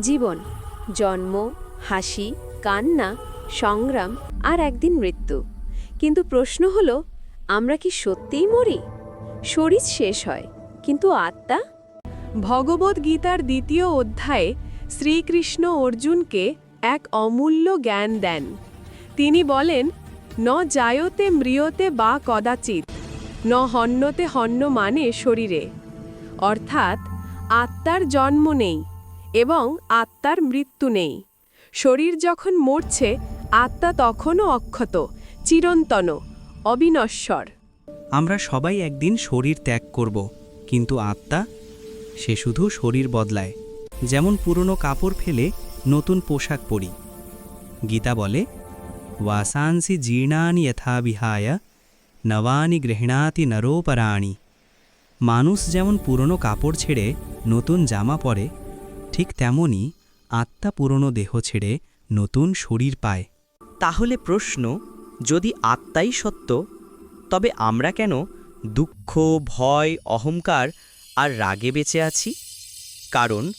জীবন, জন্ম, হাসি, কান্না, সংগ্রাম আর একদিন মৃত্যু। কিন্তু প্রশ্ন হলো, আমরা কি সত্যিই মরি? শরীর শেষ হয়, কিন্তু আত্মা? ভগবদ্ গীতার দ্বিতীয় অধ্যায়ে শ্রীকৃষ্ণ অর্জুনকে এক অমূল্য জ্ঞান দেন। তিনি বলেন, ন জায়তে মৃয়তে বা কদাচিৎ, ন হন্যতে হন্য মানে শরীরে। অর্থাৎ, আত্মার জন্ম নেই। এবং আত্মার মৃত্যু নেই। শরীর যখন মরছে, আত্মা তখনও অক্ষত, চিরন্তন, অবিনশ্বর। আমরা সবাই একদিন শরীর ত্যাগ করব, কিন্তু আত্মা, সে শুধু শরীর বদলায়। যেমন পুরনো কাপড় ফেলে নতুন পোশাক পরি। গীতা বলে ওয়াসাংসি জীর্ণানি বিহায় নবানি গৃহণাতি নরোপরাণি মানুষ যেমন পুরনো কাপড় ছেড়ে নতুন জামা পরে ঠিক তেমনি আত্মা পুরনো দেহ ছেড়ে নতুন শরীর পায়। তাহলে প্রশ্ন যদি আত্মাই সত্য তবে আমরা কেন দুঃখ ভয় অহংকার আর রাগে বেঁচে আছি? কারণ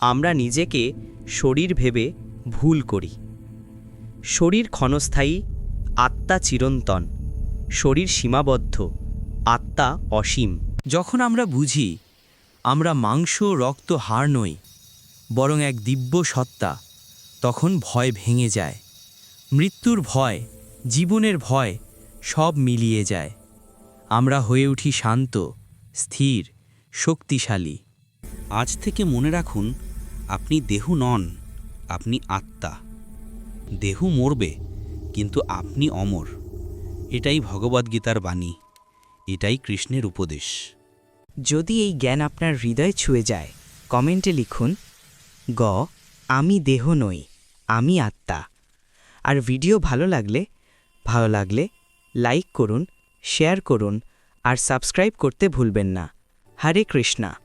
আমরা নিজেকে শরীর ভেবে ভুল করি। শরীর ক্ষণস্থায়ী আত্মা চিরন্তন শরীর সীমাবদ্ধ আত্মা অসীম। যখন আমরা বুঝি আমরা মাংস রক্ত হাড় নই বরং এক দিব্য সত্তা, তখন ভয় ভেঙে যায়। মৃত্যুর ভয়, জীবনের ভয়, সব মিলিয়ে যায়। আমরা হয়ে উঠি শান্ত, স্থির, শক্তিশালী। আজ থেকে মনে রাখুন, আপনি দেহ নন, আপনি আত্মা। দেহ মরবে, কিন্তু আপনি অমর। এটাই ভগবদ্গীতার বাণী, এটাই কৃষ্ণের উপদেশ। যদি এই জ্ঞান আপনার হৃদয় ছুঁয়ে যায়, কমেন্টে লিখুন গ, আমি দেহ নই, আমি আত্মা। আর ভিডিও ভালো লাগলে ভালো লাগলে লাইক করুন, শেয়ার করুন, আর সাবস্ক্রাইব করতে ভুলবেন না। হরে কৃষ্ণা।